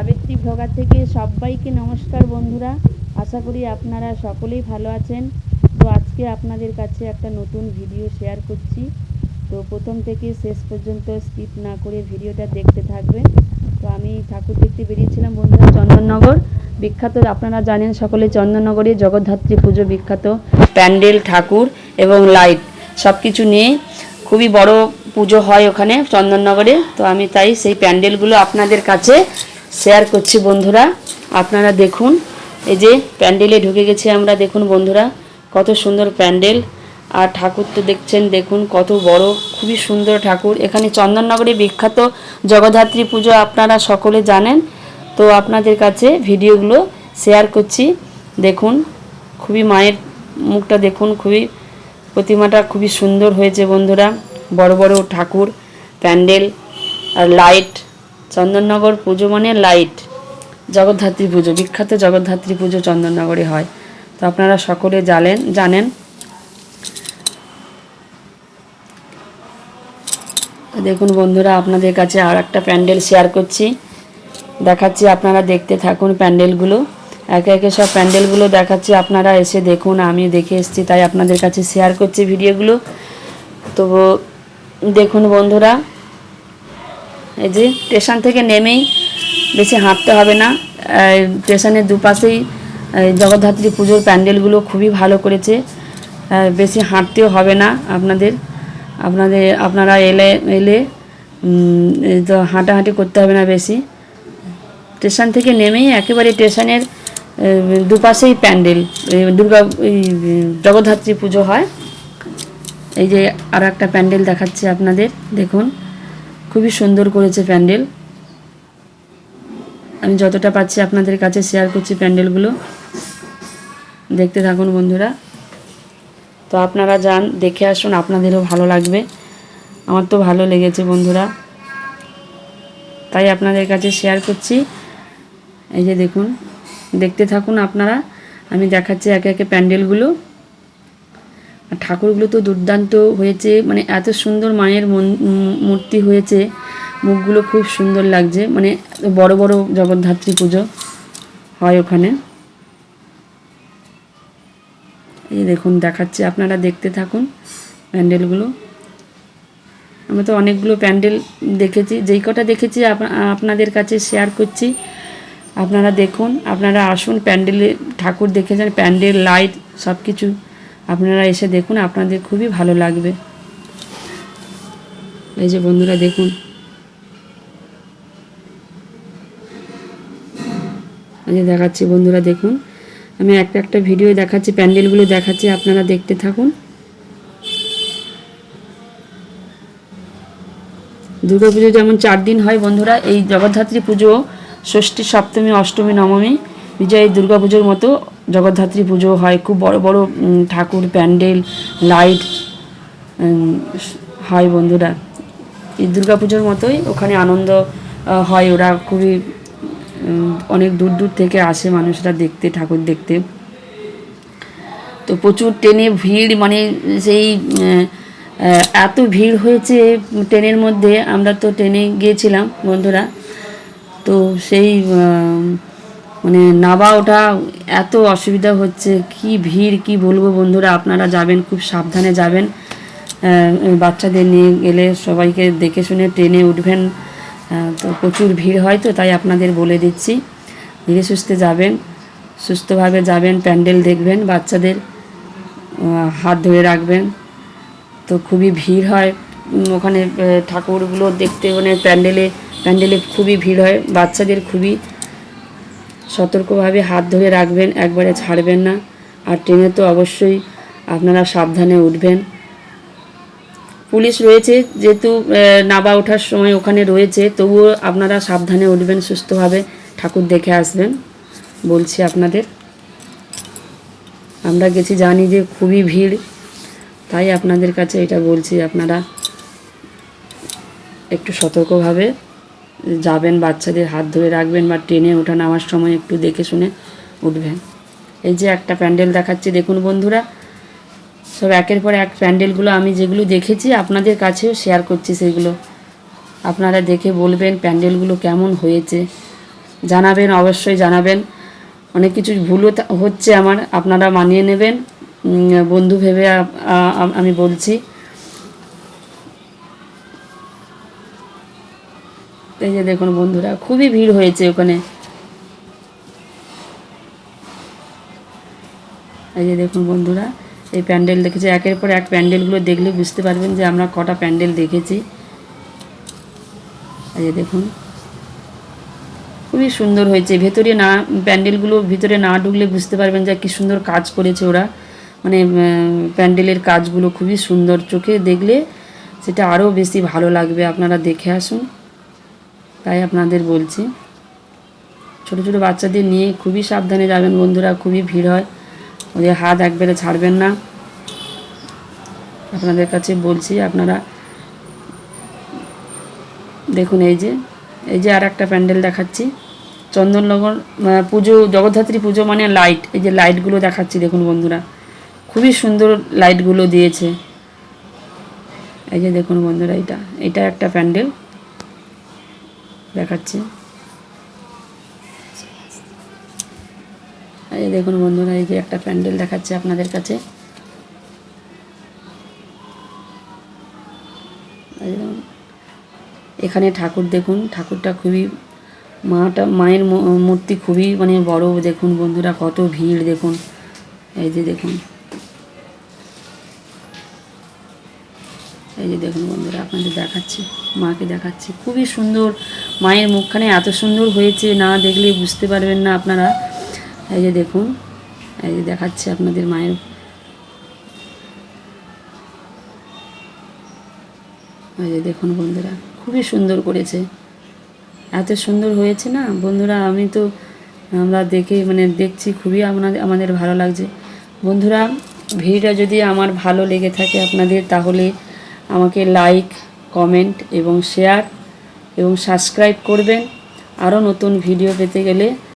Savitri vlogger থেকে সবাইকে নমস্কার বন্ধুরা। আশা করি আপনারা সকলেই ভালো আছেন। তো আজকে আপনাদের কাছে একটা নতুন ভিডিও শেয়ার করছি। তো প্রথম থেকে শেষ পর্যন্ত স্কিপ না করে ভিডিওটা দেখতে থাকবেন। তো আমি ঠাকুর দেখতে বেরিয়েছিলাম বন্ধুরা চন্দননগর। বিখ্যাত, আপনারা জানেন সকলে, চন্দননগরে জগদ্ধাত্রী পুজো বিখ্যাত। প্যান্ডেল, ঠাকুর এবং লাইট সব কিছু নিয়ে খুবই বড় পুজো হয় ওখানে চন্দননগরে। তো আমি তাই সেই প্যান্ডেলগুলো আপনাদের কাছে শেয়ার করছি বন্ধুরা। আপনারা দেখুন, এই যে প্যান্ডেলে ঢুকে গেছি আমরা, দেখুন বন্ধুরা, কত সুন্দর প্যান্ডেল। আর ঠাকুর তো দেখছেন, দেখুন কত বড়, খুবই সুন্দর ঠাকুর। এখানে চন্দননগরে বিখ্যাত জগদ্ধাত্রী পুজো আপনারা সকলে জানেন। তো আপনাদের কাছে ভিডিওগুলো শেয়ার করছি। দেখুন, খুবই মায়ের মুখটা দেখুন, খুবই প্রতিমাটা খুবই সুন্দর হয়েছে বন্ধুরা। বড় বড় ঠাকুর, প্যান্ডেল, আর লাইট চন্দননগর পুজো মানে লাইট। জগদ্ধাত্রী পুজো, বিখ্যাত জগদ্ধাত্রী পুজো চন্দননগরে হয়। তো আপনারা সকলে জানেন জানেন। দেখুন বন্ধুরা, আপনাদের কাছে আর একটা প্যান্ডেল শেয়ার করছি। দেখাচ্ছি আপনারা দেখতে থাকুন প্যান্ডেলগুলো। একে একে সব প্যান্ডেলগুলো দেখাচ্ছি, আপনারা এসে দেখুন, আমি দেখে এসেছি, তাই আপনাদের কাছে শেয়ার করছি ভিডিওগুলো। তো দেখুন বন্ধুরা এই যে স্টেশন থেকে নেমেই বেশি হাঁটতে হবে না। স্টেশনের দুপাশেই জগদ্ধাত্রী পুজোর প্যান্ডেলগুলো খুবই ভালো করেছে। বেশি হাঁটতেও হবে না আপনাদের। আপনাদের, আপনারা এলে এলে তো হাঁটাহাঁটি করতে হবে না বেশি। স্টেশন থেকে নেমেই একেবারে স্টেশনের দুপাশেই প্যান্ডেল। দুর্গা জগদ্ধাত্রী পুজো হয়। এই যে আর একটা প্যান্ডেল দেখাচ্ছে আপনাদের, দেখুন। খুবই সুন্দর করেছে প্যান্ডেল। আমি যতটা পাচ্ছি আপনাদের কাছে শেয়ার করছি প্যান্ডেলগুলো। দেখতে থাকুন বন্ধুরা। তো আপনারা যান, দেখে আসুন, আপনাদেরও ভালো লাগবে। আমার তো ভালো লেগেছে বন্ধুরা। তাই আপনাদের কাছে শেয়ার করছি। এই যে দেখুন, দেখতে থাকুন আপনারা। আমি দেখাচ্ছি একে একে প্যান্ডেলগুলো। ঠাকুরগুলো তো দুর্দান্ত হয়েছে মানে এত সুন্দর মায়ের মূর্তি হয়েছে, মুখগুলো খুব সুন্দর লাগছে মানে বড় বড় জগদ্ধাত্রী পুজো হয় ওখানে। এই দেখুন, দেখাচ্ছে, আপনারা দেখতে থাকুন প্যান্ডেলগুলো। আমি তো অনেকগুলো প্যান্ডেল দেখেছি, যেই কটা দেখেছি আপ- আপনাদের কাছে শেয়ার করছি, আপনারা দেখুন, আপনারা আসুন, প্যান্ডেলে ঠাকুর দেখে যান, প্যান্ডেল, লাইট সব কিছু আপনারা এসে দেখুন, আপনাদের খুবই ভালো লাগবে। এই যে বন্ধুরা, দেখুন। যে দেখাচ্ছি বন্ধুরা, দেখুন। আমি একটা একটা ভিডিও দেখাচ্ছি, প্যান্ডেলগুলো দেখাচ্ছি, আপনারা দেখতে থাকুন। দুর্গা পুজো যেমন চার দিন হয় বন্ধুরা, এই জগদ্ধাত্রী পুজো, ষষ্ঠী, সপ্তমী, অষ্টমী, নবমী, বিজয় দুর্গাপুজোর মতো জগদ্ধাত্রী পুজো হয়, খুব বড় বড় ঠাকুর, প্যান্ডেল, লাইট হয় বন্ধুরা। এই দুর্গাপুজোর মতোই ওখানে আনন্দ হয়। ওরা খুবই অনেক দূর দূর থেকে আসে মানুষরা দেখতে, ঠাকুর দেখতে। তো প্রচুর ট্রেনে ভিড় মানে সেই এত ভিড় হয়েছে ট্রেনের মধ্যে। আমরা তো ট্রেনে গিয়েছিলাম বন্ধুরা। তো সেই মানে নাবা ওঠা এত অসুবিধা হচ্ছে, কি ভিড়, কি বলব বন্ধুরা, আপনারা যাবেন, খুব সাবধানে যাবেন। বাচ্চাদের নিয়ে গেলে সবাইকে দেখে শুনে ট্রেনে উঠবেন। তো প্রচুর ভিড় হয় তো, তাই আপনাদের বলে দিচ্ছি। ধীরে সুস্থে যাবেন, সুস্থভাবে যাবেন, প্যান্ডেল দেখবেন বাচ্চাদের হাত ধরে রাখবেন। তো খুবই ভিড় হয় ওখানে ঠাকুরগুলো দেখতে মানে প্যান্ডেলে প্যান্ডেলে খুবই ভিড় হয়, বাচ্চাদের খুবই। সতর্কভাবে হাত ধরে রাখবেন, একবারে ছাড়বেন না। আর ট্রেনে তো অবশ্যই আপনারা সাবধানে উঠবেন। পুলিশ রয়েছে, যেহেতু নাবা ওঠার সময় ওখানে রয়েছে, তবুও আপনারা সাবধানে উঠবেন, সুস্থভাবে ঠাকুর দেখে আসবেন, বলছি আপনাদের। আমরা গেছি, জানি যে খুবই ভিড়, তাই আপনাদের কাছে এটা বলছি, আপনারা একটু সতর্কভাবে যাবেন, বাচ্চাদের হাত ধরে রাখবেন বা ট্রেনে ওঠা নামার সময় একটু দেখে শুনে উঠবেন। এই যে একটা প্যান্ডেল দেখাচ্ছি, দেখুন বন্ধুরা। সব একের পর এক প্যান্ডেলগুলো আমি যেগুলো দেখেছি, আপনাদের কাছেও শেয়ার করছি সেগুলো। আপনারা দেখে বলবেন প্যান্ডেলগুলো কেমন হয়েছে। জানাবেন, অবশ্যই জানাবেন। অনেক কিছু ভুলও হচ্ছে আমার, আপনারা মানিয়ে নেবেন। বন্ধু ভেবে আমি বলছি। এই যে দেখুন বন্ধুরা, খুবই ভিড় হয়েছে ওখানে। এই যে দেখুন বন্ধুরা, এই প্যান্ডেল দেখেছি। একের পর এক প্যান্ডেলগুলো দেখলে বুঝতে পারবেন যে আমরা কটা প্যান্ডেল দেখেছি। এই যে দেখুন, খুবই সুন্দর হয়েছে। ভেতরে না, প্যান্ডেলগুলো ভিতরে না ঢুকলে বুঝতে পারবেন যে কি সুন্দর কাজ করেছে ওরা। মানে প্যান্ডেলের কাজগুলো খুবই সুন্দর। চোখে দেখলে সেটা আরও বেশি ভালো লাগবে। আপনারা দেখে আসুন। তাই আপনাদের বলছি। ছোট ছোট বাচ্চাদের নিয়ে খুবই সাবধানে যাবেন বন্ধুরা, খুবই ভিড় হয়। ওদের হাত একবারে ছাড়বেন না। আপনাদের কাছে বলছি, আপনারা দেখুন এই যে এই যে আর একটা প্যান্ডেল দেখাচ্ছি। চন্দননগর পুজো, জগদ্ধাত্রী পুজো মানে লাইট। এই যে লাইটগুলো দেখাচ্ছি দেখুন বন্ধুরা। খুবই সুন্দর লাইটগুলো দিয়েছে। এই যে দেখুন বন্ধুরা, এটা এটা একটা প্যান্ডেল। দেখাচ্ছি। এই দেখুন বন্ধুরা, এই যে একটা প্যান্ডেল দেখাচ্ছে আপনাদের কাছে। এখানে ঠাকুর দেখুন, ঠাকুরটা খুবই মাটা, মায়ের মূর্তি খুবই মানে বড় দেখুন বন্ধুরা, কত ভিড় দেখুন। এই যে দেখুন। এই যে দেখুন বন্ধুরা, আপনাদের দেখাচ্ছি, মাকে দেখাচ্ছি। খুবই সুন্দর মায়ের মুখখানে এত সুন্দর হয়েছে, না দেখলে বুঝতে পারবেন না আপনারা। এই যে দেখুন, এই যে দেখাচ্ছে আপনাদের মায়ের। এই যে দেখুন বন্ধুরা, খুবই সুন্দর করেছে। এত সুন্দর হয়েছে না? বন্ধুরা, আমি তো আমরা দেখে মানে দেখছি, খুবই আপনাদের আমাদের ভালো লাগছে। বন্ধুরা, ভিডিওটা যদি আমার ভালো লেগে থাকে আপনাদের, তাহলে আমাকে লাইক কমেন্ট এবং শেয়ার এবং সাবস্ক্রাইব করবেন। আরও নতুন ভিডিও পেতে গেলে